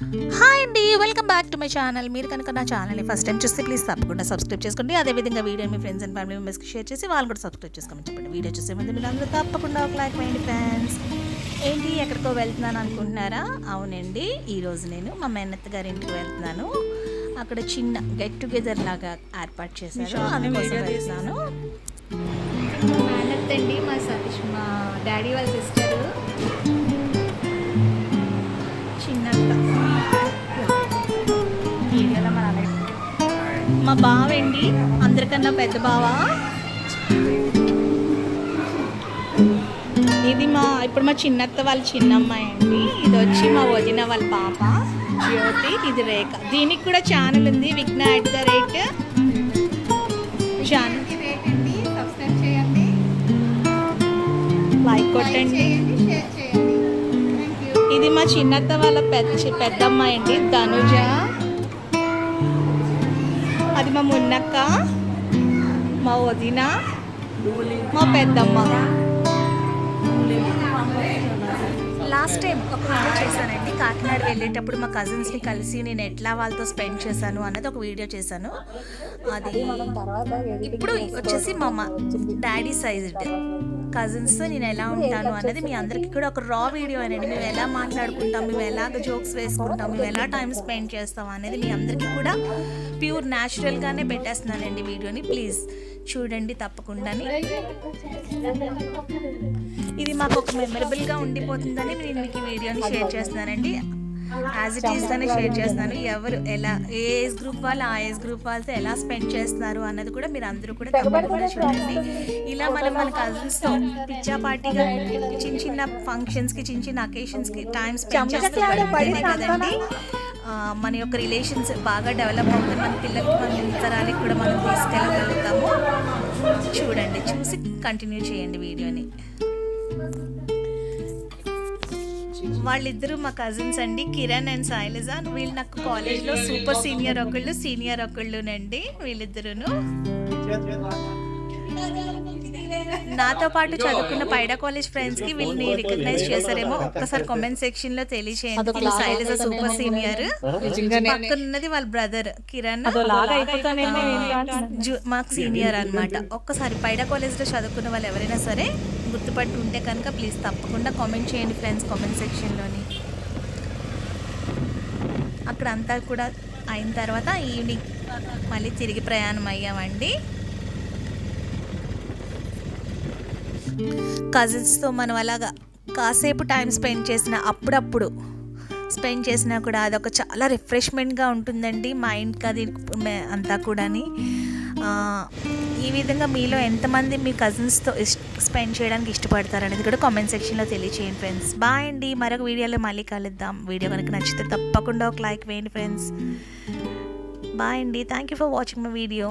Hi అండి welcome back to my channel మీరు కనుక నా ఛానల్ని ఫస్ట్ టైం చూస్తే ప్లీజ్ తప్పకుండా సబ్స్క్రైబ్ చేసుకోండి. అదేవిధంగా వీడియో మీ ఫ్రెండ్స్ అండ్ ఫ్యామిలీ మెంబర్స్కి షేర్ చేసి వాళ్ళు కూడా సబ్స్క్రైబ్ చేసుకోమని చెప్పండి. వీడియో చూసే ముందు మీరు అందరూ తప్పకుండా ఒక లైక్ వేయండి ఫ్రెండ్స్ ఏంటి ఎక్కడికో వెళ్తున్నాను అనుకుంటున్నారా? అవునండి ఈరోజు నేను మా మేనత్త గారి ఇంటికి వెళ్తున్నాను. అక్కడ చిన్న గెట్ టుగెదర్ లాగా ఏర్పాటు చేశారు. అందుకోసం వెళ్తున్నాను. మేనత్ అండి మా మా డాడీ వాళ్ళ సిస్టర్ మా బావండి అందరికన్నా పెద్ద బావ? ఇది మా ఇప్పుడు మా చిన్నత్త వాళ్ళ చిన్నమ్మాయి అండి. ఇది వచ్చి మా వదిన వాళ్ళ పాప జ్యోతి ఇది రేఖ. దీనికి కూడా ఛానల్ ఉంది Vighna at the rate channel like కొట్టండి. ఇది మా చిన్నత్త వాళ్ళ పెద్ద పెద్ద అమ్మాయి అండి ధనుజ. అది మా మున్నక్క మా వదిన మా పెద్దమ్మ. లాస్ట్ టైం ఒక వీడియో చేశానండి. కాకినాడ వెళ్ళేటప్పుడు మా కజిన్స్ని కలిసి నేను ఎట్లా వాళ్ళతో స్పెండ్ చేశాను అన్నది ఒక వీడియో చేశాను. అది ఇప్పుడు వచ్చేసి మా డాడీ సైజ్డ్ కజిన్స్తో నేను ఎలా ఉంటాను అన్నది మీ అందరికీ కూడా ఒక రా వీడియో అనేది మేము ఎలా మాట్లాడుకుంటాం మేము ఎలాగ జోక్స్ వేసుకుంటాం మేము ఎలా టైం స్పెండ్ చేస్తాం అనేది మీ అందరికీ కూడా ప్యూర్ న్యాచురల్గానే పెట్టేస్తున్నానండి వీడియోని. ప్లీజ్ చూడండి తప్పకుండా. ఇది మాకు ఒక మెమరబుల్గా ఉండిపోతుందని నేను మీకు ఈ వీడియోని షేర్ చేస్తున్నానండి. యాజ్ ఇట్ ఈస్గానే షేర్ చేస్తున్నాను ఎవరు ఎలా ఏ ఏజ్ గ్రూప్ వాళ్ళు ఆ ఏజ్ గ్రూప్ వాళ్ళతో ఎలా స్పెండ్ చేస్తున్నారు అన్నది కూడా మీరు అందరూ కూడా తప్పకుండా చూడండి. ఇలా మనం మన కజిన్స్తో పిచ్చా పార్టీగా చిన్న చిన్న ఫంక్షన్స్కి చిన్న చిన్న అకేషన్స్కి టైం స్పెండ్ చేస్తూ గడిపితేనే కదండి. మన యొక్క రిలేషన్స్ బాగా డెవలప్ అవుతుంది మన పిల్లలకి మన తరానికి కూడా మనం తీసుకెళ్ళగలుగుతాము. చూడండి చూసి కంటిన్యూ చేయండి వీడియోని. వాళ్ళిద్దరూ మా కజిన్స్ అండి కిరణ్ అండ్ శైలజ. వీళ్ళు నాకు కాలేజ్లో సూపర్ సీనియర్ ఒకళ్ళు సీనియర్ ఒకళ్ళునండి వీళ్ళిద్దరును. నాతో పాటు చదువుకున్న పైడా కాలేజ్ ఫ్రెండ్స్కి వీళ్ళని రికగ్నైజ్ చేశారేమో. ఒక్కసారి కామెంట్ సెక్షన్లో తెలియచేయండి. Shailaja super senior. పక్కనున్నది వాళ్ళ బ్రదర్ కిరణ్. జూ- మాకు సీనియర్ అన్నమాట. ఒక్కసారి పైడా కాలేజ్లో చదువుకున్న వాళ్ళు ఎవరైనా సరే గుర్తుపట్టి ఉంటే కనుక ప్లీజ్ తప్పకుండా కామెంట్ చేయండి ఫ్రెండ్స్ కామెంట్ సెక్షన్లోని అక్కడ అంతా కూడా అయిన తర్వాత ఈవినింగ్ మళ్ళీ తిరిగి ప్రయాణం అయ్యామండి కజిన్స్తో మనం అలాగా కాసేపు టైం స్పెండ్ చేసిన అప్పుడప్పుడు స్పెండ్ చేసినా కూడా అదొక చాలా రిఫ్రెష్మెంట్గా ఉంటుందండి మైండ్కి అది అంతా కూడాని. ఈ విధంగా మీలో ఎంతమంది మీ కజిన్స్తో స్పెండ్ చేయడానికి ఇష్టపడతారు అనేది కూడా కామెంట్ సెక్షన్లో తెలియచేయండి ఫ్రెండ్స్. బాయ్ అండి. మరొక వీడియోలో మళ్ళీ కలుద్దాం. వీడియో కనుక నచ్చితే తప్పకుండా ఒక లైక్ వేయండి ఫ్రెండ్స్. బాయ్ అండి. Thank you for watching my video.